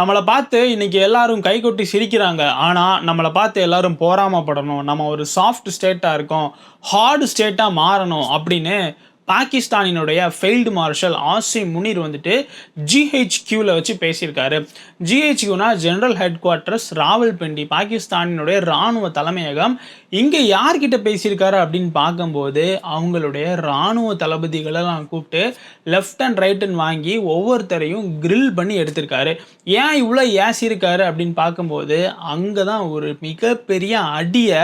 நம்மளை பார்த்து இன்னைக்கு எல்லாரும் கைகொட்டி சிரிக்கிறாங்க. ஆனால் நம்மளை பார்த்து எல்லாரும் போராமப்படணும் நம்ம ஒரு சாஃப்ட் ஸ்டேட்டாக இருக்கோம். ஹார்டு ஸ்டேட்டாக மாறணும் அப்படின்னு பாகிஸ்தானினுடைய ஃபெயில்டு மார்ஷல் ஆசிம் முனீர் வந்துட்டு ஜிஹெச்கியூவில் வச்சு பேசியிருக்காரு. ஜிஹெச்கியூனா ஜென்ரல் ஹெட் குவார்ட்டர்ஸ் ராவல்பிண்டி பாகிஸ்தானினுடைய ராணுவ தலைமையகம். இங்கே யார்கிட்ட பேசியிருக்காரு அப்படின்னு பார்க்கும்போது, அவங்களுடைய ராணுவ தளபதிகளெல்லாம் கூப்பிட்டு லெஃப்ட் அண்ட் ரைட்டன் வாங்கி ஒவ்வொருத்தரையும் கிரில் பண்ணி எடுத்திருக்காரு. ஏன் இவ்வளோ ஏசியிருக்காரு அப்படின்னு பார்க்கும்போது, அங்கே தான் ஒரு மிகப்பெரிய அடியை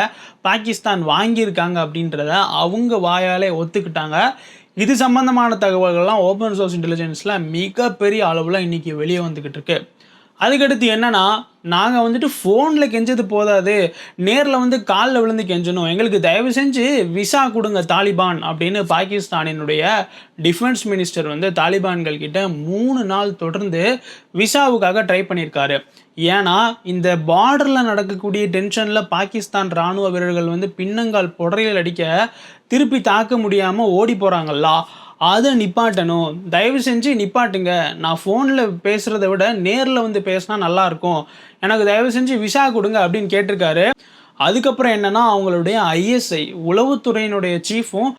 பாகிஸ்தான் வாங்கியிருக்காங்க அப்படின்றத அவங்க வாயாலே ஒத்துக்கிட்டாங்க. இது சம்பந்தமான தகவல்கள்லாம் ஓப்பன் சோர்ஸ் இன்டெலிஜென்ஸில் மிகப்பெரிய அளவில் இன்றைக்கி வெளியே வந்துக்கிட்டு இருக்குது அதுக்கடுத்து என்னென்னா நாங்கள் வந்துட்டு ஃபோனில் கெஞ்சது போதாது. நேரில் வந்து காலில் விழுந்து கெஞ்சணும். எங்களுக்கு தயவு செஞ்சு விசா கொடுங்க தாலிபான் அப்படின்னு பாகிஸ்தானினுடைய டிஃபென்ஸ் மினிஸ்டர் வந்து தாலிபான்கள் கிட்ட 3 நாள் தொடர்ந்து விசாவுக்காக ட்ரை பண்ணியிருக்காரு. ஏன்னா, இந்த பார்டரில் நடக்கக்கூடிய டென்ஷனில் பாகிஸ்தான் ராணுவ வீரர்கள் வந்து பின்னங்கால் புடரையில் அடிக்க, திருப்பி தாக்க முடியாமல் ஓடி போகிறாங்களா அதை நிப்பாட்டணும். தயவு செஞ்சு நிப்பாட்டுங்க. நான் ஃபோனில் பேசுகிறத விட நேரில் வந்து பேசினா நல்லாயிருக்கும் எனக்கு தயவு செஞ்சு விசா கொடுங்க அப்படின்னு கேட்டிருக்காரு. அதுக்கப்புறம் என்னென்னா அவங்களுடைய ஐஎஸ்ஐ உளவுத்துறையினுடைய சீஃபும்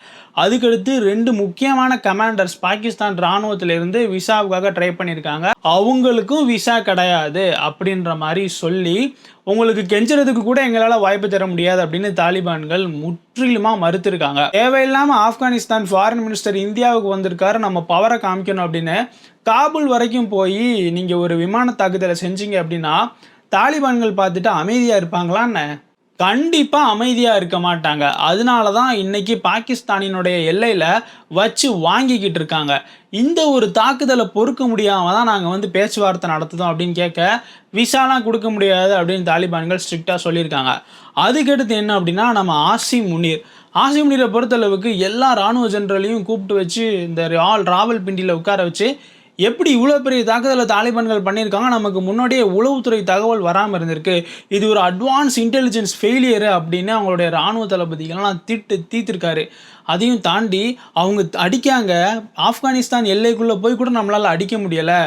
அதுக்கடுத்து ரெண்டு முக்கியமான கமாண்டர்ஸ் பாகிஸ்தான் ராணுவத்திலிருந்து விசாவுக்காக ட்ரை பண்ணியிருக்காங்க. அவங்களுக்கும் விசா கிடையாது அப்படின்ற மாதிரி சொல்லி, உங்களுக்கு கெஞ்சுறதுக்கு கூட எங்களால் வாய்ப்பு தர முடியாது அப்படின்னு தாலிபான்கள் முற்றிலுமாக மறுத்திருக்காங்க. தேவையில்லாமல் ஆப்கானிஸ்தான் ஃபாரின் மினிஸ்டர் இந்தியாவுக்கு வந்திருக்காரு. நம்ம பவரை காமிக்கணும் அப்படின்னு காபூல் வரைக்கும் போய் நீங்கள் ஒரு விமான தாக்குதலை செஞ்சீங்க அப்படின்னா, தாலிபான்கள் பார்த்துட்டு அமைதியாக இருப்பாங்களான்னு கண்டிப்பாக அமைதியாக இருக்க மாட்டாங்க. அதனால தான் இன்னைக்கு பாகிஸ்தானினுடைய எல்லையில் வச்சு வாங்கிக்கிட்டு இருக்காங்க. இந்த ஒரு தாக்குதலை பொறுக்க முடியாமல் தான் நாங்கள் வந்து பேச்சுவார்த்தை நடத்துதோம் அப்படின்னு கேட்க, விசாலாம் கொடுக்க முடியாது அப்படின்னு தாலிபான்கள் ஸ்ட்ரிக்டாக சொல்லியிருக்காங்க. அதுக்கடுத்து என்ன அப்படின்னா, நம்ம ஆசிம் முனீர். ஆசிம் முனீரை பொறுத்தளவுக்கு எல்லா ராணுவ ஜெனரலையும் கூப்பிட்டு வச்சு இந்த ஆல் ராவல் பிண்டியில் உட்கார வச்சு, எப்படி இவ்வளோ பெரிய தாக்குதலை தாலிபான்கள் பண்ணியிருக்காங்க. நமக்கு முன்னாடியே உளவுத்துறை தகவல் வராமல் இருந்திருக்கு. இது ஒரு அட்வான்ஸ் இன்டெலிஜென்ஸ் ஃபெயிலியர் அப்படின்னு அவங்களுடைய ராணுவ தளபதிகள்லாம் திட்டு தீர்த்திருக்காரு. அதையும் தாண்டி அவங்க அடிக்காங்க. ஆப்கானிஸ்தான் எல்லைக்குள்ளே போய் கூட நம்மளால் அடிக்க முடியலை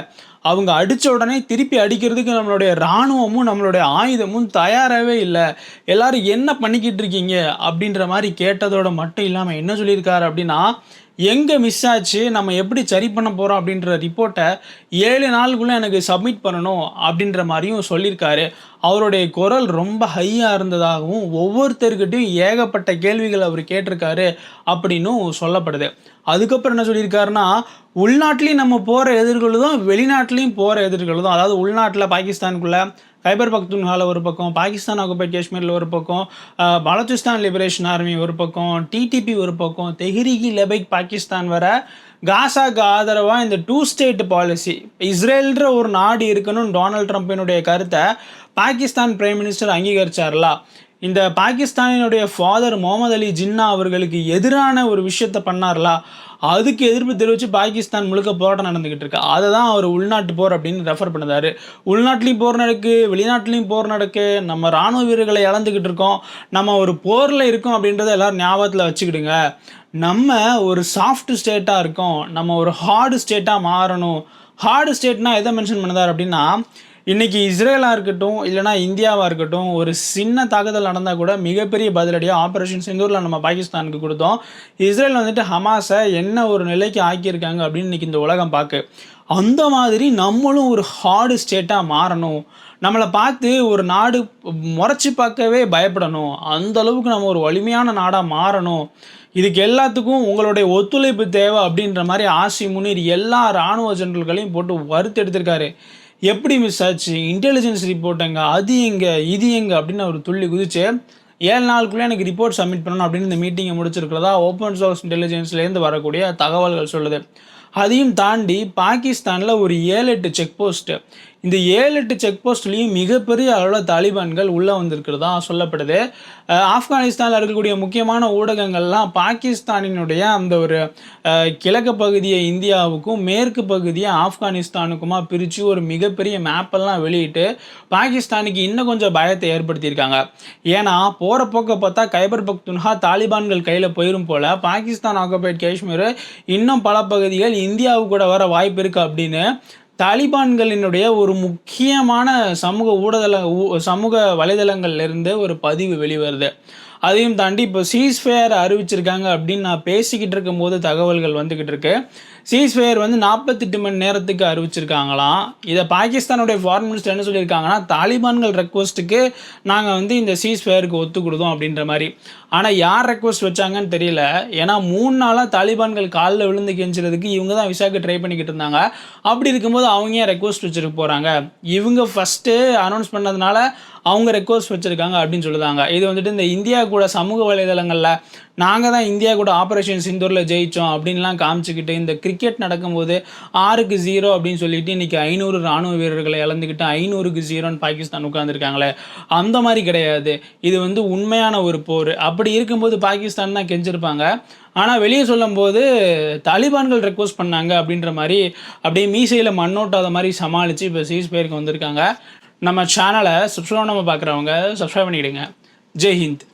அவங்க அடித்த உடனே திருப்பி அடிக்கிறதுக்கு நம்மளுடைய ராணுவமும், நம்மளுடைய ஆயுதமும் தயாராகவே இல்லை எல்லாரும் என்ன பண்ணிக்கிட்டு இருக்கீங்க? அப்படின்ற மாதிரி கேட்டதோட மட்டும் இல்லாமல் என்ன சொல்லியிருக்காரு அப்படின்னா, எங்கே மிஸ் ஆச்சு? நம்ம எப்படி சரி பண்ண போகிறோம் அப்படின்ற ரிப்போர்ட்டை ஏழு நாளுக்குள்ளே எனக்கு சப்மிட் பண்ணணும் அப்படின்ற மாதிரியும் சொல்லியிருக்காரு. அவருடைய குரல் ரொம்ப ஹையாக இருந்ததாகவும், ஒவ்வொருத்தர்கிட்டயும் ஏகப்பட்ட கேள்விகள் அவர் கேட்டிருக்காரு அப்படின்னும் சொல்லப்படுது. அதுக்கப்புறம் என்ன சொல்லியிருக்காருன்னா, உள்நாட்டிலையும் நம்ம போகிற எதிர்களும், வெளிநாட்டிலையும் போகிற எதிர்களும் அதாவது உள்நாட்டில் பாகிஸ்தானுக்குள்ளே கைபர் பக்துன்ஹால ஒரு பக்கம், பாகிஸ்தான் ஆக்குபைட் காஷ்மீரில் ஒரு பக்கம், பலோச்சிஸ்தான் லிபரேஷன் ஆர்மி ஒரு பக்கம், டிடிபி ஒரு பக்கம், தெஹ்ரிகி லெபைக் பாகிஸ்தான் வர காசாக்கு ஆதரவாக இந்த டூ ஸ்டேட் பாலிசி இஸ்ரேல்ன்ற ஒரு நாடு இருக்கணும்னு டொனால்ட் ட்ரம்ப்பினுடைய கருத்தை பாகிஸ்தான் பிரைம் மினிஸ்டர் அங்கீகரிச்சார்லா? இந்த பாகிஸ்தானினுடைய ஃபாதர் முகமது அலி ஜின்னா அவர்களுக்கு எதிரான ஒரு விஷயத்த பண்ணார்லா? அதுக்கு எதிர்ப்பு தெரிவித்து பாகிஸ்தான் முழுக்க போராட்டம் நடந்துகிட்டு இருக்கு. அதை தான் அவர் உள்நாட்டு போர் அப்படின்னு ரெஃபர் பண்ணுதாரு. உள்நாட்டிலையும் போர் நடக்கு, வெளிநாட்டிலையும் போர் நடக்கு. நம்ம ராணுவ வீரர்களை இழந்துக்கிட்டு இருக்கோம். நம்ம ஒரு போரில் இருக்கோம் அப்படின்றத எல்லோரும் ஞாபகத்தில் வச்சுக்கிடுங்க. நம்ம ஒரு சாஃப்ட் ஸ்டேட்டாக இருக்கோம். நம்ம ஒரு ஹார்டு ஸ்டேட்டாக மாறணும். ஹார்டு ஸ்டேட்னா எதை மென்ஷன் பண்ணுதாரு அப்படின்னா, இன்றைக்கி இஸ்ரேலாக இருக்கட்டும், இல்லைனா இந்தியாவாக இருக்கட்டும், ஒரு சின்ன தாக்குதல் நடந்தால் கூட மிகப்பெரிய பதிலடியாக ஆப்ரேஷன் செந்தூரில் நம்ம பாகிஸ்தானுக்கு கொடுத்தோம் இஸ்ரேல் வந்துட்டு ஹமாஸை என்ன ஒரு நிலைக்கு ஆக்கியிருக்காங்க அப்படின்னு இன்றைக்கி இந்த உலகம் பார்க்கு அந்த மாதிரி நம்மளும் ஒரு ஹார்டு ஸ்டேட்டாக மாறணும். நம்மளை பார்த்து ஒரு நாடு முறைச்சி பார்க்கவே பயப்படணும். அந்த அளவுக்கு நம்ம ஒரு வலிமையான நாடாக மாறணும். இதுக்கு எல்லாத்துக்கும் உங்களுடைய ஒத்துழைப்பு தேவை அப்படின்ற மாதிரி ஆசி முனீர் எல்லா ராணுவ ஜெனரல்களையும் போட்டு வறுத்தெடுத்திருக்காரு. எப்படி மிஸ் ஆச்சு? இன்டெலிஜென்ஸ் ரிப்போர்ட் எங்க? அது எங்க? இது எங்க? அப்படின்னு அவர் துள்ளி குதிச்சு, ஏழு நாளுக்குள்ளே எனக்கு ரிப்போர்ட் சப்மிட் பண்ணணும் அப்படின்னு இந்த மீட்டிங்கை முடிச்சிருக்கிறதா ஓப்பன் சோர்ஸ் இன்டெலிஜென்ஸ்லேருந்து வரக்கூடிய தகவல்கள் சொல்லுது. அதையும் தாண்டி பாகிஸ்தானில் ஒரு 7, 8 செக் போஸ்ட்டு இந்த 7, 8 செக் போஸ்ட்லேயும் மிகப்பெரிய அளவில் தாலிபான்கள் உள்ளே வந்திருக்கிறதா சொல்லப்படுது. ஆப்கானிஸ்தானில் இருக்கக்கூடிய முக்கியமான ஊடகங்கள்லாம் பாகிஸ்தானினுடைய அந்த ஒரு கிழக்கு பகுதியை இந்தியாவுக்கும், மேற்கு பகுதியை ஆப்கானிஸ்தானுக்குமா பிரித்து ஒரு மிகப்பெரிய மேப்பெல்லாம் வெளியிட்டு, பாகிஸ்தானுக்கு இன்னும் கொஞ்சம் பயத்தை ஏற்படுத்தியிருக்காங்க. ஏன்னா, போகிற போக்க பார்த்தா கைபர் பக்துன்ஹா தாலிபான்கள் கையில் போயிரும் போல் பாகிஸ்தான் ஆக்குபைட் காஷ்மீர் இன்னும் பல பகுதிகள் இந்தியாவு கூட வர வாய்ப்பு இருக்குது அப்படின்னு தாலிபான்களினுடைய ஒரு முக்கியமான சமூக ஊடகல ஊ- சமூக வலைதளங்கள்லேருந்து ஒரு பதிவு வெளிவருது. அதையும் தாண்டி இப்போ சீஸ்ஃபயர் அறிவிச்சிருக்காங்க அப்படின்னு நான் பேசிக்கிட்டு இருக்கும்போது தகவல்கள் வந்துக்கிட்டு இருக்கு. சீஸ்ஃபயர் வந்து நாற்பத்தெட்டு மணி நேரத்துக்கு அறிவிச்சிருக்காங்களாம். இதை பாகிஸ்தானுடைய ஃபாரின் மினிஸ்டர் என்ன சொல்லியிருக்காங்கன்னா தாலிபான்கள் ரெக்வஸ்ட்டுக்கு நாங்கள் வந்து இந்த சீஸ்ஃபயருக்கு ஒத்து கொடுத்தோம் அப்படின்ற மாதிரி. ஆனால் யார் ரெக்வஸ்ட் வச்சாங்கன்னு தெரியல. ஏன்னா மூணு நாளாக தாலிபான்கள் காலில் விழுந்து கெஞ்சுறதுக்கு இவங்க தான் விசாக்கு ட்ரை பண்ணிக்கிட்டு இருந்தாங்க. அப்படி இருக்கும்போது அவங்க ஏன் ரெக்வஸ்ட் வச்சுட்டு போகிறாங்க இவங்க ஃபஸ்ட்டு அனௌன்ஸ் பண்ணதுனால அவங்க ரெக்வஸ்ட் வச்சுருக்காங்க அப்படின்னு சொல்லுதாங்க. இது வந்துட்டு இந்த இந்தியா கூட சமூக வலைதளங்களில் நாங்கள் தான் இந்தியா கூட ஆப்ரேஷன் சிந்தூரில் ஜெயித்தோம் அப்படின்லாம் காமிச்சிக்கிட்டு இந்த கிரிக்கெட் நடக்கும்போது ஆறுக்கு ஜீரோ அப்படின்னு சொல்லிட்டு இன்றைக்கி ஐநூறு ராணுவ வீரர்களை இழந்துக்கிட்டு ஐநூறுக்கு ஜீரோன்னு பாகிஸ்தான் உட்காந்துருக்காங்களே அந்த மாதிரி கிடையாது. இது வந்து உண்மையான ஒரு போர். அப்படி இருக்கும்போது பாகிஸ்தான் தான் கெஞ்சிருப்பாங்க. ஆனால் வெளியே சொல்லும்போது தாலிபான்கள் ரெக்வஸ்ட் பண்ணாங்க அப்படின்ற மாதிரி அப்படியே மீசையில் மண்ணோட்டாத மாதிரி சமாளித்து இப்போ சீஸ் பேருக்கு வந்திருக்காங்க. நம்ம சேனலை சப்ஸ்கிரைப் நம்ம பார்க்குறவங்க சப்ஸ்கிரைப் பண்ணிக்கிடுங்க. ஜெய் ஹிந்த்.